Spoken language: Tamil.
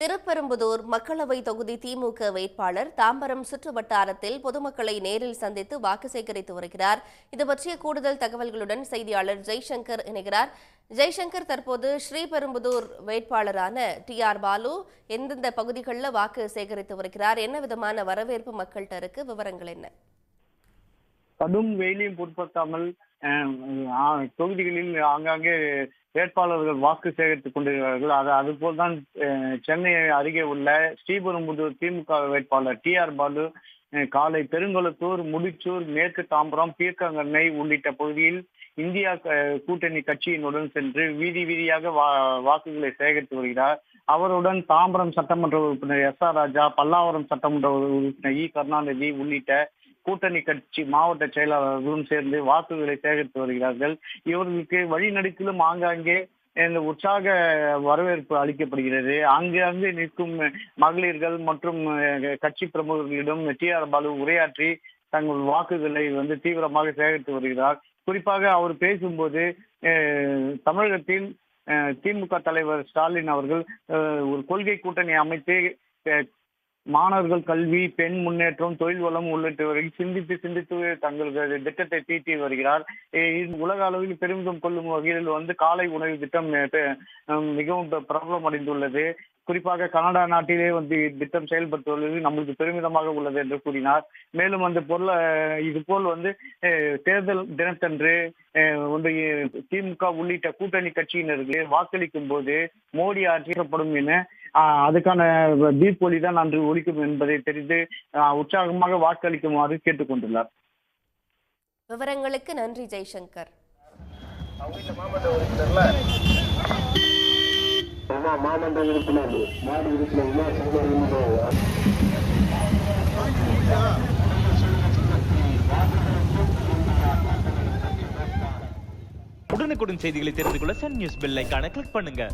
திருப்பெரும்புதூர் மக்களவை தொகுதி திமுக வேட்பாளர் தாம்பரம் சுற்று வட்டாரத்தில் பொதுமக்களை நேரில் சந்தித்து வாக்கு சேகரித்து வருகிறார். இது பற்றிய கூடுதல் தகவல்களுடன் செய்தியாளர் ஜெய்சங்கர் இணைகிறார். ஜெய்சங்கர் தற்போது ஸ்ரீபெரும்புதூர் வேட்பாளரான டி ஆர் பாலு எந்தெந்த பகுதிகளில் வாக்கு சேகரித்து வருகிறார்? என்ன விதமான வரவேற்பு மக்கள்கிட்ட இருக்கு? விவரங்கள் என்ன? கடும் வெயிலையும் பொருட்படுத்தாமல் தொகுதிகளில் ஆங்காங்கே வேட்பாளர்கள் வாக்கு சேகரித்துக் கொண்டிருக்கிறார்கள். அது அதுபோல் தான் சென்னை அருகே உள்ள ஸ்ரீபெரும்புதூர் திமுக வேட்பாளர் டி ஆர் பாலு காலை பெருங்குளத்தூர் முடிச்சூர் மேற்கு தாம்பரம் பீர்க்கங்கண்ணை உள்ளிட்ட பகுதியில் இந்தியா கூட்டணி கட்சியினுடன் சென்று வீதி வீதியாக வா- வாக்குகளை சேகரித்து வருகிறார். அவருடன் தாம்பரம் சட்டமன்ற உறுப்பினர் எஸ் ஆர் ராஜா பல்லாவரம் சட்டமன்ற உறுப்பினர் இ கருணாநிதி உள்ளிட்ட கூட்டணி கட்சி மாவட்ட செயலாளர்களும் சேர்ந்து வாக்குகளை சேகரித்து வருகிறார்கள். இவர்களுக்கு வழிநடுக்கிலும் ஆங்காங்கே இந்த உற்சாக வரவேற்பு அளிக்கப்படுகிறது. அங்கு நிற்கும் மகளிர்கள் மற்றும் கட்சி பிரமுகர்களிடம் டி ஆர் பாலு உரையாற்றி தங்கள் வாக்குகளை வந்து தீவிரமாக சேகரித்து வருகிறார். குறிப்பாக அவர் பேசும்போது தமிழகத்தின் தமிழகத்தில் திமுக தலைவர் ஸ்டாலின் அவர்கள் ஒரு கொள்கை கூட்டணி அமைத்து மாணவர்கள் கல்வி பெண் முன்னேற்றம் தொழில் வளம் உள்ளிட்டவரை சிந்தித்து சிந்தித்து தங்களது திட்டத்தை தீட்டி வருகிறார். உலக அளவில் பெருமிதம் கொள்ளும் வகையில் வந்து காலை உணவு திட்டம் பெ- மிகவும் பிரபலம் அடைந்துள்ளது. குறிப்பாக கனடா நாட்டிலே வந்து திட்டம் செயல்பட்டுள்ளது. நம்மளுக்கு பெருமிதமாக உள்ளது என்று கூறினார். மேலும் அந்த பொருள் இது போல் வந்து தேர்தல் தினத்தன்று வந்து திமுக உள்ளிட்ட கூட்டணி கட்சியினருக்கு வாக்களிக்கும் போது மோடி ஆற்றப்படும் என அதுக்கான தீர்ப்பொலி தான் அன்று ஒலிக்கும் என்பதை தெரிந்து உற்சாகமாக வாக்களிக்குமாறு கேட்டுக்கொண்டுள்ளார். விவரங்களுக்கு நன்றி ஜெய்சங்கர். மாமன்ற உறுப்பினர் உறுப்பினர் உடனுக்குடன் செய்திகளை தெரிந்து கொள்ள சன் நியூஸ் பெல் ஐகானை கிளிக் பண்ணுங்க.